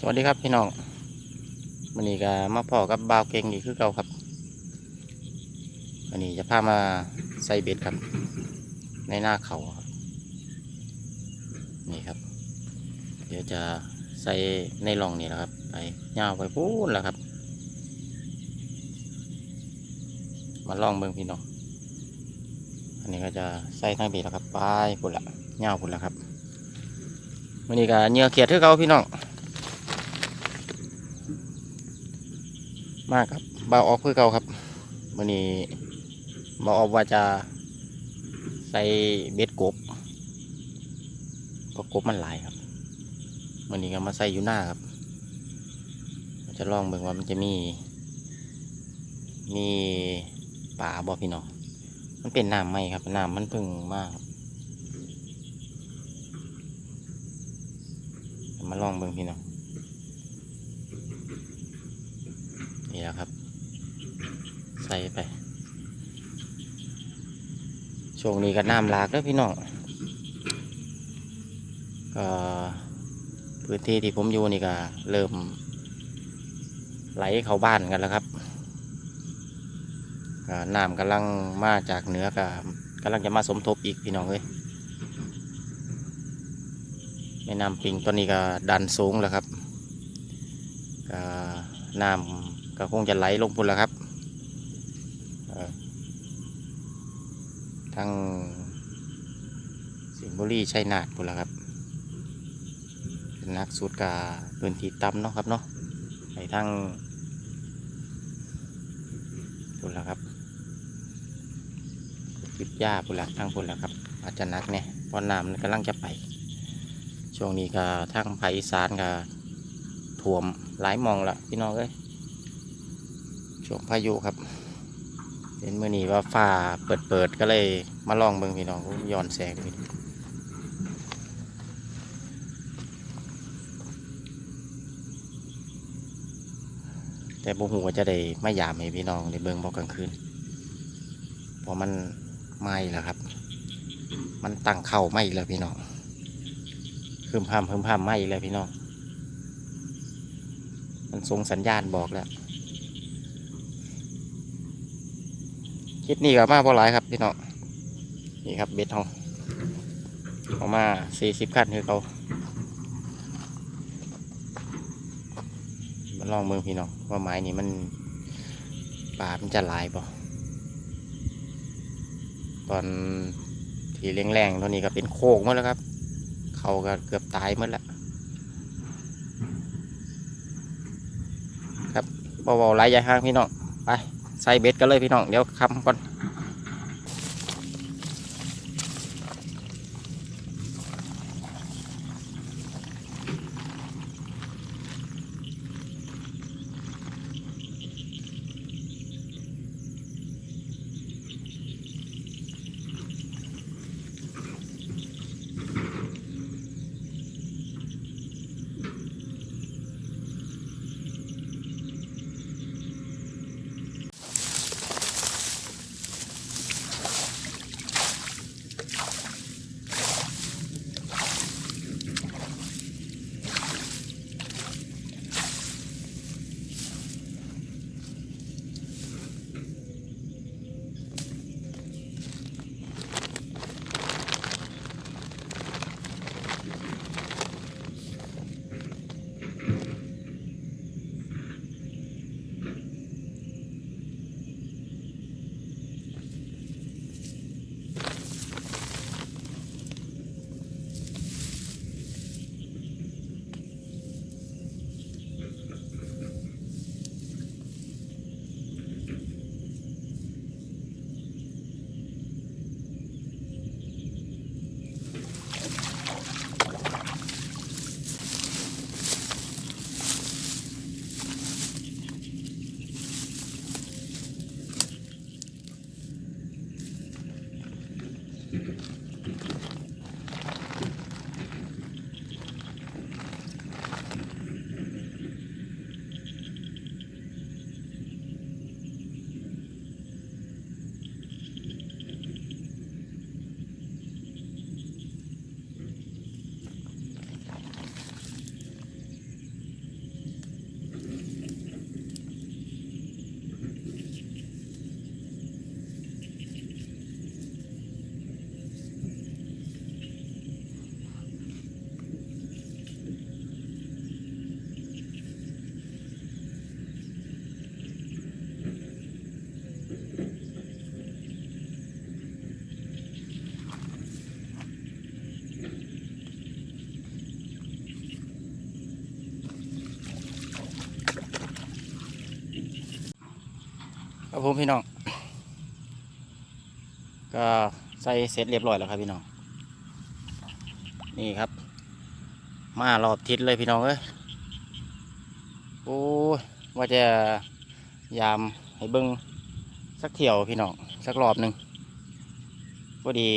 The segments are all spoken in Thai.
สวัสดีครับพี่น้องวันนี้ก็มาพ่อกับบาวเก่งอีกคือเก่าครับวันนี้จะพามาใส่เบ็ดครับ ในหน้าเขาครับนี่ครับ เดี๋ยวจะใส่ในร่องนี่แหละครับ ไปยาวไปพูนแล้วครับ มาลองเบิ่งพี่น้องอันนี้ก็จะใส่ทางเบ็ดแล้วครับไปพุ่นละยาวพุ่นแล้วครับวันนี้ก็เหยื่อเขียดคือเก่าพี่น้อง มากครับเบาออกเพื่อเก่าครับวันนี้เบาออกว่าจะใส่เบ็ดกบเพราะกบมันหลายครับวันนี้ก็มาใส่อยู่หน้าครับ จะลองเบิ่งว่ามันจะมี มีป่าบ่พี่น้องมันเป็นน้ำไหมครับน้ำมันพึ่งมากมาลองเบิ่งพี่น้อง นี่แหละครับ ใส่ไป ช่วงนี้ก็น้ำหลากแล้วพี่น้องก็พื้นที่ที่ผมอยู่นี่ก็เริ่มไหลเข้าบ้านกันแล้วครับก็น้ำกำลังมาจากเหนือกับกำลังจะมาสมทบอีกพี่น้องเอ้ยแม่น้ำปิงตอนนี้ก็ดันสูงแล้วครับก็น้ำ ก็คงจะไหลลงพุ่นแล้วครับเอ่อทางสิงห์บุรีชัยนาทพุ่นแล้วครับเป็นนักสูตรกาพื้นที่ต่ำเนาะครับเนาะไปทางพุ่นแล้วครับปิดหญ้าพุ่นละทางพุ่นแล้วครับ อาจจะนักเนี่ยพราะน้ำมันกำลังจะไป ช่วงนี้ก็ทางภาคอีสานก็ท่วมหลายมองละพี่น้องเอ้ย ช่วงพายุครับ เห็นเมื่อนี้ว่าฟ้าเปิดเปิดก็เลยมาลองเบิ่งพี่น้องย้อนแสงพี่แต่บุหัวจะได้ไม่ยามให้พี่น้องได้เบิ่งบอกกลางคืนเพราะมันไหม้แล้วครับ มันตั้งเข่าไหม้แล้วพี่น้องพึมพำพึมพำไหม้แล้วพี่น้อง มันส่งสัญญาณบอกแล้ว คลิปนี้ก็มาพอหลายครับพี่น้องนี่ครับเบ็ดทองออกมาสี่สิบขั้นคือเขามาลองเมืองพี่น้องว่าไม้นี่มันปลามันจะหลายป่ตอนที่แรงๆตอนนี้ก็เป็นโคกหมดแล้วครับ เขาก็เกือบตายหมดแล้วครับเบาๆหลายอยห้างพี่น้องไป ใส่เบ็ดกันเลยพี่น้องเดี๋ยวคำก่อน ผมพี่น้อง ก็ใส่เสร็จเรียบร้อยแล้วครับพี่น้อง นี่ครับ มารอบทิศเลยพี่น้องเอ้ยโอ้ว่าจะยามให้เบิ้งสักเที่ยวพี่น้องสักรอบหนึ่งพอดี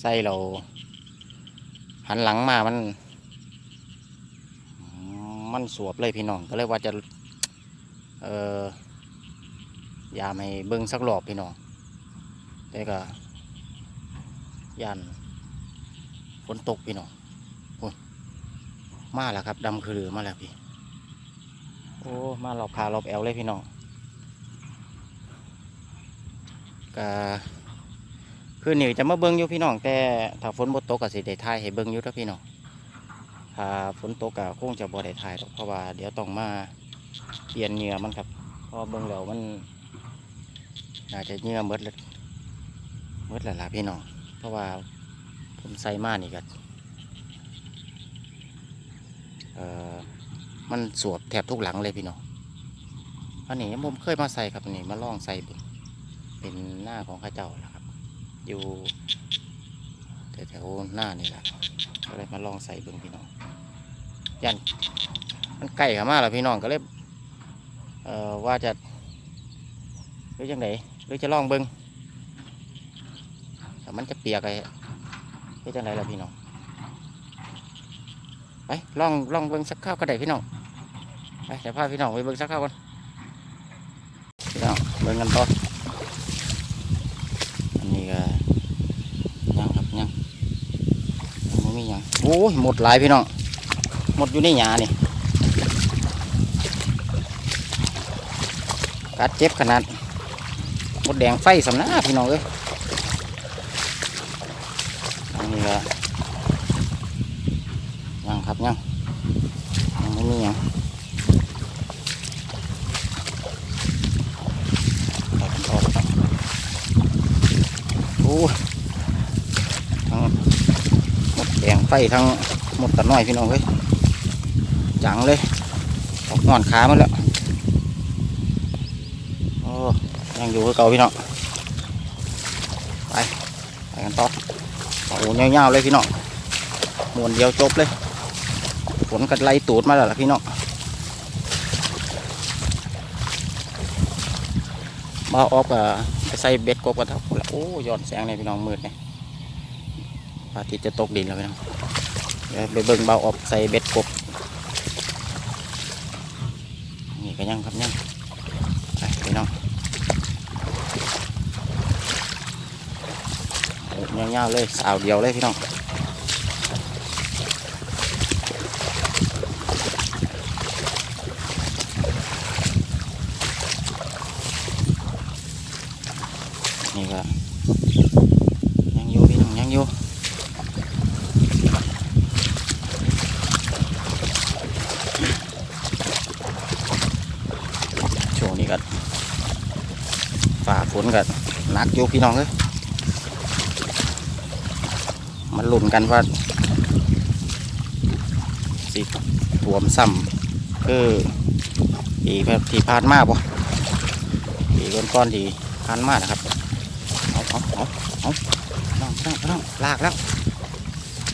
ใส่เรา หันหลังมามัน มันสวบเลยพี่น้องก็เลยว่าจะ เออ ยามให้เบิ้งสักรอบพี่น้องแต่ก็ยันฝนตกพี่น้องมาแล้วครับดำคือเรือมาแล้วพี่ โอ้มารอบขารอบแอวเลยพี่น้องก็คือหนีจะมาเบิ้งอยู่พี่น้องแต่ถ้าฝนบ่ตกก็สิได้ถ่ายให้เบิ้งอยู่ถ้าพี่น้องถ้าฝนตกก็คงจะบ่ได้ถ่ายหรอกเพราะว่าเดี๋ยวต้องมาเปลี่ยนเหงื่อมันครับเพราะเบิ้งแล้วมัน น่าจะเหงื่อมดเลยหมดแล้วล่ะพี่น้อง เพราะว่าผมใส่มานี่ก็เอ่อมันสวบแทบทุกหลังเลยพี่น้องอันนี้ผมเคยมาใส่ครับนี่มาลองใส่เบิ่งเป็นหน้าของข้าเจ้านะครับ อยู่แถวๆหน้านี่แหละก็เลยมาลองใส่เบิ่งพี่น้องยันมันใกล้เข้ามาแล้วพี่น้องก็เลยเอ่อว่าจะหรือจังได หรือจะลองเบิ่งแต่มันจะเปียกไอ้หรือจังไดล่ะพี่น้องไปลองลองเบิ่งสักข้าวก็ได้พี่น้องไปเดี๋ยวพาพี่น้องไปเบิ่งสักข้าวกันพี่น้องเบิ่งกันต่ออันนี้ก็ยังครับยังยังไม่มียังโอ้ยหมดหลายพี่น้องหมดอยู่ในหยานี่กัดเจ็บขนาด มดแดงไฟสำนักพี่น้องเอ้ยอันนี้ก็ยังครับยังยังไม่มีหยังไปกันต่อครับโอ้ยทั้งหมดแดงไฟทั้งหมดตะน้อยพี่น้องเฮ้ยจังเลยออกนอนขามันแล้วโอ้ ยังอยู่กับเก่าพี่น้องไปไปกันต่อโอ้โหเงาๆเลยพี่น้องมวนเดียวจบเลยฝนกัดไล่ตูดมาแล้วล่ะพี่น้องมาออกกับใส่เบ็ดกบกันทับโอ้ย้อนแสงเลยพี่น้องมืดเนี่ยพระอาทิตย์จะตกดินแล้วพี่น้องเดี๋ยวไปเบิ่งเบาออกใส่เบ็ดกบนี่ก็ยังครับยังไปพี่น้อง เงาวๆเลยสาวเดียวเลยพี่น้องนี่ก็ยังอยู่พี่น้องยังอยู่ช่วงนี้ก็ฝ่าฝนก็หนักอยู่พี่น้องเอ้ย มันลุ้นกันว่าสิท่วมซ้ำคือปีแบบที่ผ่านมาบ่ปีก้อนๆที่ผ่านมานะครับเอาเอาเอาเอาน้องน้องน้องลากแล้ว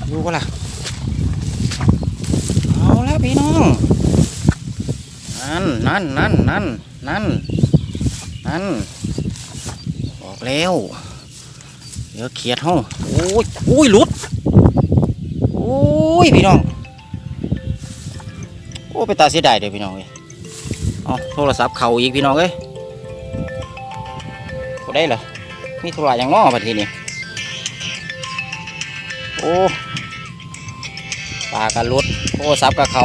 อยู่ก็ล่ะเอาแล้วพี่น้องนั่นนั่นนั่นนั่นนั่นนั่นบอกแล้วเดี๋ยวเขียดเฮาโอ้ยโอ้ยหลุด ยพี่น้อง โอ้ไปตาเสียดายเด้อพี่น้องเอ้ยเอาโทรศัพท์เขาอีกพี่น้องเอ้ยบ่ได้เหรอมีธุระอย่างง้อประเทศนี้โอ้ปลากันรุดโอ้ซับกับเขา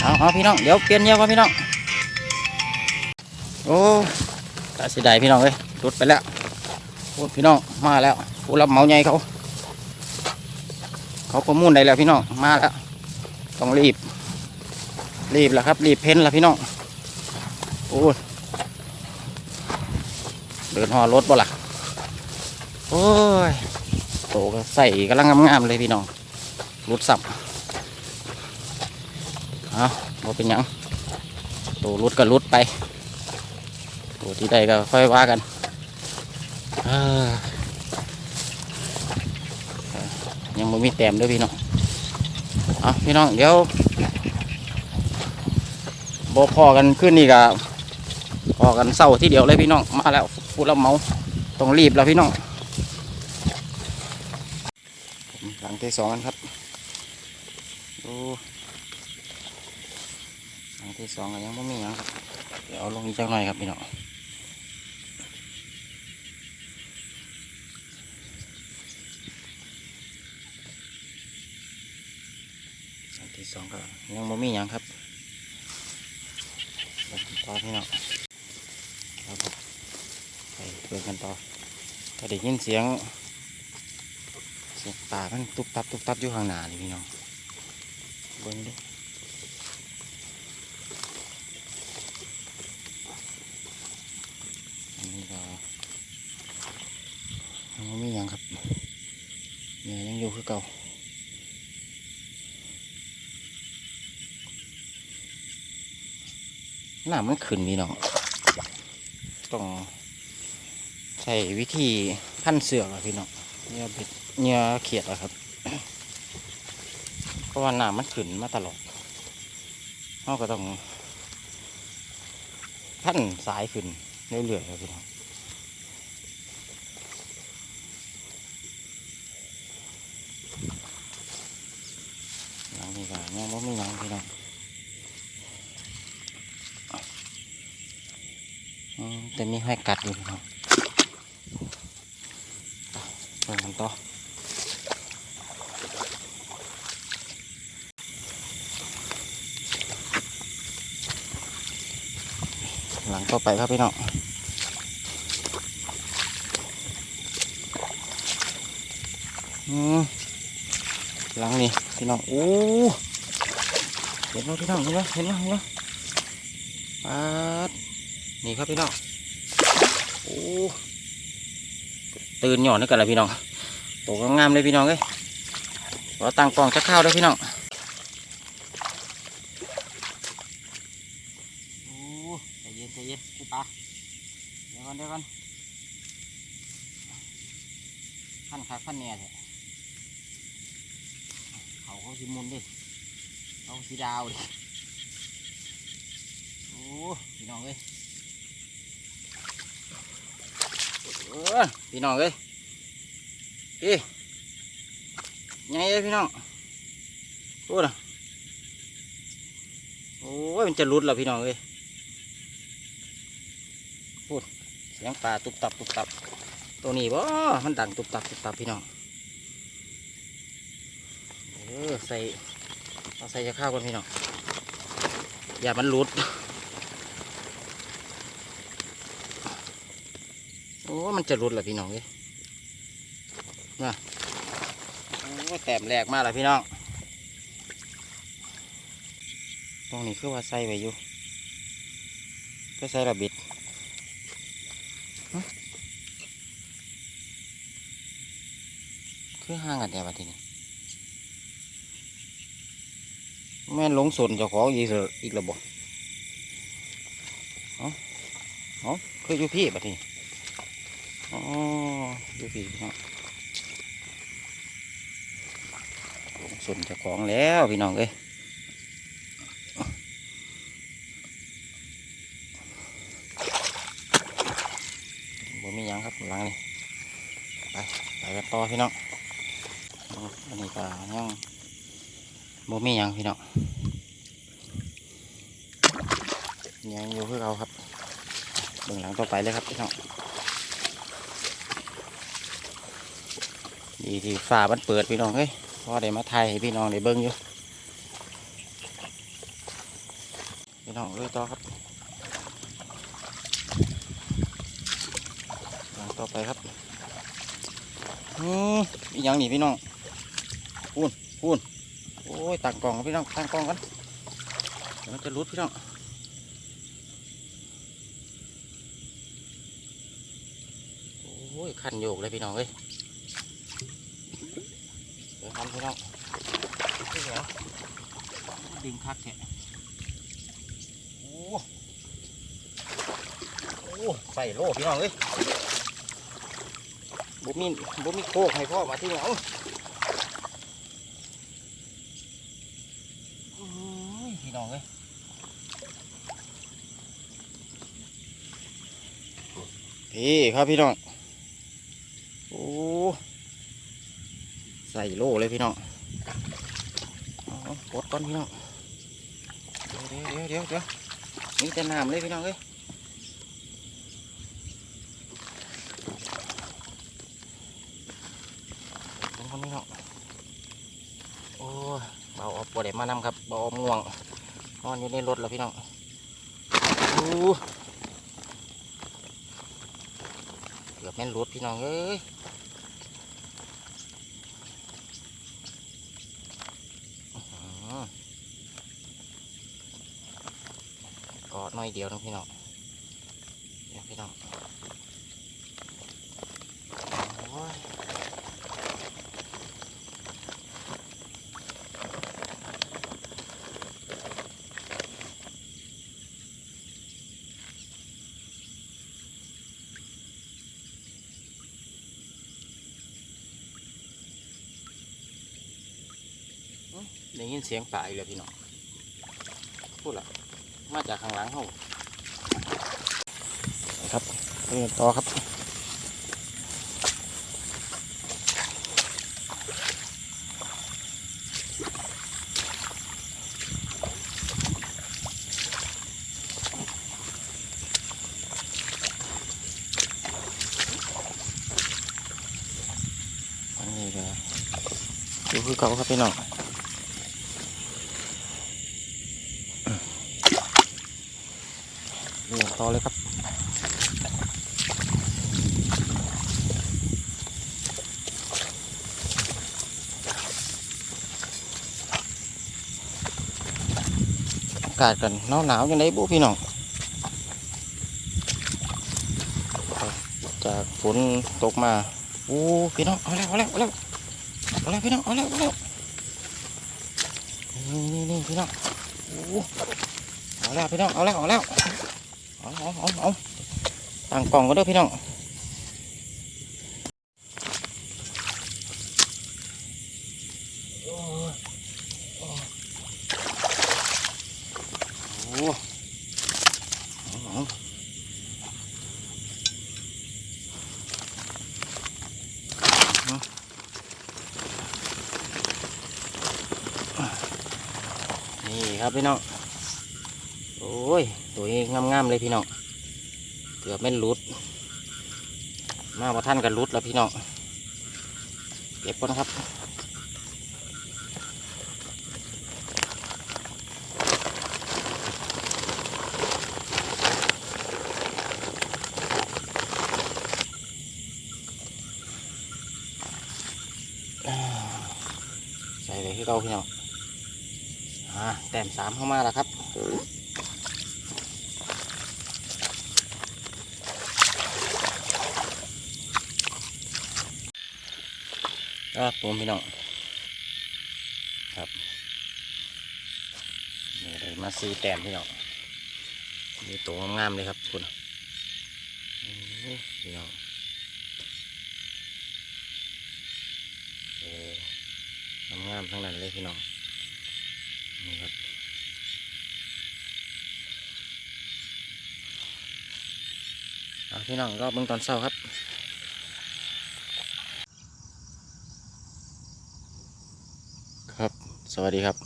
เอาเอาพี่น้องเดี๋ยวเปลี่ยนเงี้ยก่อนพี่น้องโอ้ตาเสียดายพี่น้องเอ้ยรุดไปแล้วพี่น้องมาแล้วผู้รับเหมาใหญ่เขา เขาประมูลได้แล้วพี่น้องมาแล้วต้องรีบ รีบแล้วครับ รีบเพ้นแล้วพี่น้องโอ้ยเดินหอรถบ่ล่ะโอ้ยโตก็ใส่กำลังงามๆเลยพี่น้องรุดสับเอาบ่เป็นยังโตรุดก็รุดไปโอ้ที่ใดก็ค่อยว่ากัน อ่า ยังไม่มีแต้มด้วยพี่น้องเอาพี่น้องเดี๋ยวบอพอกันขึ้นนี่ก็พอกันเศร้าที่เดียวเลยพี่น้องมาแล้วพูดแล้วเมาต้องรีบแล้วพี่น้องหลังที่สองกันครับดูหลังที่สองก็ยังไม่มีหยังครับเดี๋ยวลงอีกจักหน่อยครับพี่น้องหลังที่ส องก็ยังไม่มีหยังครับต่อพี่น้องครับผมไปเดินกันต่อก็ได้ยินเสียงเสียงป่ามันตุบตับตุบตับอยู่ข้างหน้านี่พี่น้องเบิ้งดูอันนี้ก็ยังบ่มีหยังครับเนี่ยยังอยู่คือเก่า หน้ามันขึ้นพี่น้องต้องใช้วิธีพันเสือกอะพี่น้องเนี่ยบิดเหงื่อเขียดอะครับ เพราะว่าน้ำมันขึ้นมาตลอดเราก็ต้องพันสายขึ้นเรื่อยๆครับพี่น้องหลังนี้ก็ยังไม่มีหยังพี่น้องอืม แต่มีให้กัดอยู่พี่น้องไปเปิดกันต่อหลังต่อไปครับพี่น้องอืมหลังนี่พี่น้องโอ้เห็นไหมพี่น้องเห็นไหมเห็นไหมเห็นไหมปาดนี่ครับพี่น้อง โอ้ตื่นหย่อนนี่กันละพี่น้องโตงามเลยพี่น้องเอ้ยเราตั้งกล้องจะเข้าวด้วยพี่น้องโอ้ใจเย็นใจเย็นพี่ปลาเดี๋ยวก่อนเดี๋ยวก่อนขั้นขาขั้นเนี่ยเถอะเขาเขาสิมุนดิเขาสีดาวดิโอ้พี่น้องเอ้ยเออ พี่น้องเอ้ยพี่ไงเอ้ยพี่น้องพูดนะโอ้ยมันจะรุดแล้วพี่น้องเอ้ยเสียงปลาตุบตับตุบตับ ตัวนี้บ่มันดังตุบตับตุบตับพี่น้องเออใส่เอาใส่จะข้าวก่อนพี่น้องอย่ามันหลุด โอ้ มันจะหลุดเหรอพี่น้องเอ้ยมาโอ้แต้มแรกมาแล้วพี่น้อง ตรงนี้คือว่าใส่ไว้อยู่ก็ใส่ระบิดคือห่างกันแต่ว่าทีนี้แม่นหลงสนเจ้าของอีกเหรออีกระบบเอาเอาคืออยู่พี่บัดนี้ อ๋ออยู่พี่พี่น้องลงสนเจ้าของแล้วพี่น้องเอ้ยบ่มียังครับหลังนี่ไปไปกันต่อพี่น้องอันนี้ก็ยังบ่มียังพี่น้องยังอยู่คือเราครับเบื้องหลังต่อไปเลยครับพี่น้อง ดีที่ฝ้ามันเปิดพี่น้องเฮ้ยพอได้มาถ่ายให้พี่น้องได้เบิ่งอยู่พี่น้องเลยต่อครับต่อไปครับอืมอีหยังนี่พี่น้องพูนพูนโอ้ยตั้งกล่องพี่น้องตั้งกล่องกันเดี๋ยวมันจะรุดพี่น้องโอ้ยคันโยกเลยพี่น้องเอ้ย พี่น้องเดี๋ยวดึงคักแค่โอ้โอ้ใส่โล่พี่น้องเอ้ยบุมีบุมีโคกให้พ่อมาที่เหงาโอ้ยพี่น้องเอ้ยพี่ครับพี่น้อง โอ้ ใส่โลเลยพี่น้องเอากดก่อนพี่น้อง เดี๋ยวเดี๋ยวเดี๋ยวเดี๋ยวนี่แต่น้ำเลยพี่น้องเอ้ยเป็นคนนี้เนาะโอ้เบาออกปวดเด็มานำครับเบาออกง่วงนอนอยู่ในรถแล้วพี่น้องโอ้เกือบแม่นรถพี่น้องเอ้ยอื้อหือ กอดหน่อยเดียวนะพี่น้องเดี๋ยวพี่น้องโอ้ย ได้ยินเสียงป่าอีกแล้วพี่น้องพูดละมาจากข้างหลังเขาครับเดินต่อครับนนี้ก็ดูคือเก่าครับพี่น้อง เรียง ต่อเลยครับ อากาศกันหนาวหนาวๆยังไงบุพี่น้อง จากฝนตกมาโอ้พี่น้อง เอาแล้ว เอาแล้ว เอาแล้วเอาแล้วพี่น้อง เอาแล้วเอาแล้วนี่นี่นี่พี่น้องโอ้เอาแล้วพี่น้อง เอาแล้ว เอาแล้ว เอาเอาเอาเอางกล่องก็เด้พี่น้องโอ้โอ้ยโอ้เอาเอานี่ครับพี่น้อง อ้ยตัวยงามๆเลยพี่น้องเกือบไม่รุด มาพอท่านกันรุดแล้วพี่น้องเก็บก่อนครับใส่เลยที่เราพี่น้องอ่าแต้มสามเข้ามาแล้วครับ ครับผมพี่น้องครับนี่เลยมาซีแต้มพี่น้องมีตัวงามๆเลยครับคุณโอ้พี่น้องโอ้งามๆทั้งนั้นเลยพี่น้องนี่ครับเอาพี่น้องรอบเบิ่งตอนเช้าครับ ส วัสดีครับ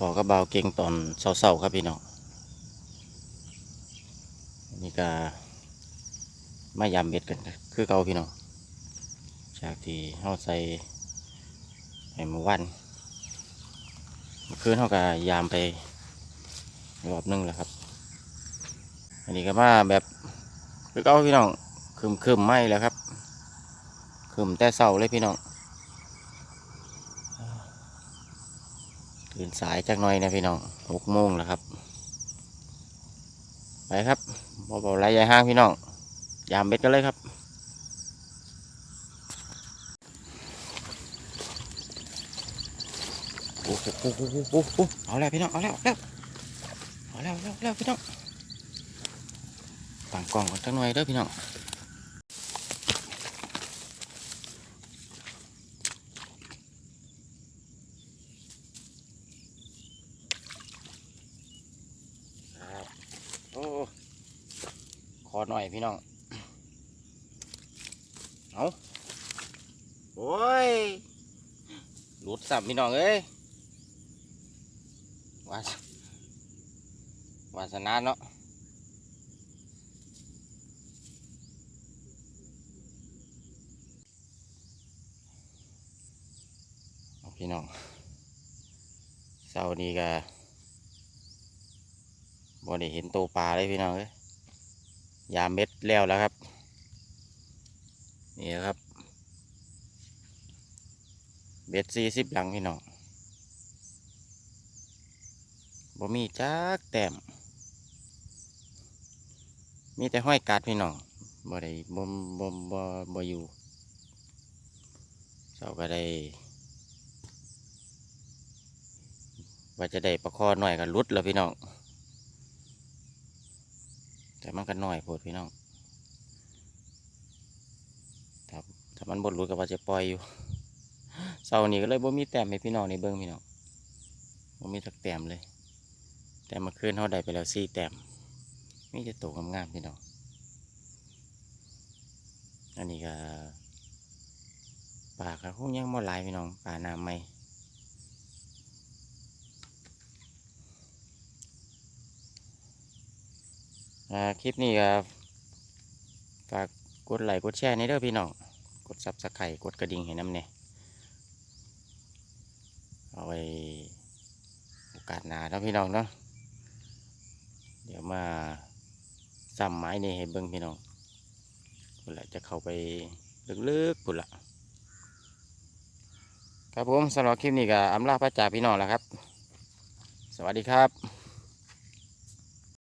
บอกกับเบาเก่งตอนเศร้าๆครับพี่น้องนี่ก็มายำเบ็ดกันคือเก่าพี่น้องจากที่เข้าใส่ให้มาวันคือคืนเขาก็ยามไปรอบนึงแล้วครับ อันนี้ก็มาแบบคือเก่าพี่น้องคืมคืมๆไหมแล้วครับคืมแต่เศร้าเลยพี่น้อง นสายจักหน่อยนะพี่น้องหกโมงแล้วครับ ไปครับบอบอกไรยายห้างพี่น้อง ยามเบ็ดกันเลยครับ โอ้โหโอ้โหโอ้โหเอาแล้วพี่น้อง เอาแล้วเอาแล้วเอาแล้วเอาแล้วเอาแล้วพี่น้องต่างกล่องกันทั้งหน่อยเด้อพี่น้องครับโอ้ข อหน่อยพี่น้อง เอาโอ้ยหลุดสับพี่น้องเอ้ยวาสวาสนาเนาะพี่น้องเสาร์นี้ก็บ่ได้เห็นโตวปลาเลยพี่น้องเอ้ย ยาเม็ดแล้วแล้วครับ นี่ครับ เบ็ดสี่สิบหลังพี่น้องบ่มีจักแต้มมีแต่ห้อยกาดพี่น้องบ่ได้บ่บ่บ่บ่อยู่เจ้าก็ได้ว่าจะได้ประคอหน่อยก็หลุดแล้วพี่น้อง แต่มันก็น้อยโพดพี่น้องถ้าถ้ามันบดหลุดก็ว่าจะปล่อยอยู่เสาร์นี้ก็เลยบ่มีแต้มให้พี่น้องในเบิ้งพี่น้องบ่มีสักแต้มเลย แต่เมื่อคืนเขาได้ไปแล้วสี่แต้มมีแต่โตวงามๆพี่น้องอันนี้ก็ปลาก็คงยังบ่หลายพี่น้องปลาน้ำไม่อ่า คลิปนี้ก็ฝากกดไลค์กดแชร์ในเด้อพี่น้อง กดซับสไครต์กดกระดิ่งให้น้ำเนี่ยเอาไว้โอกาสหน้าแล้วพี่น้องเนาะเดี๋ยวมาซ้ำไม้นี่ให้เบิ้งพี่น้องพุ่นละจะเข้าไปลึกๆพุ่นละครับผมสำหรับคลิปนี้ก็อำลาพระจ่าพี่น้องแล้วครับ สวัสดีครับ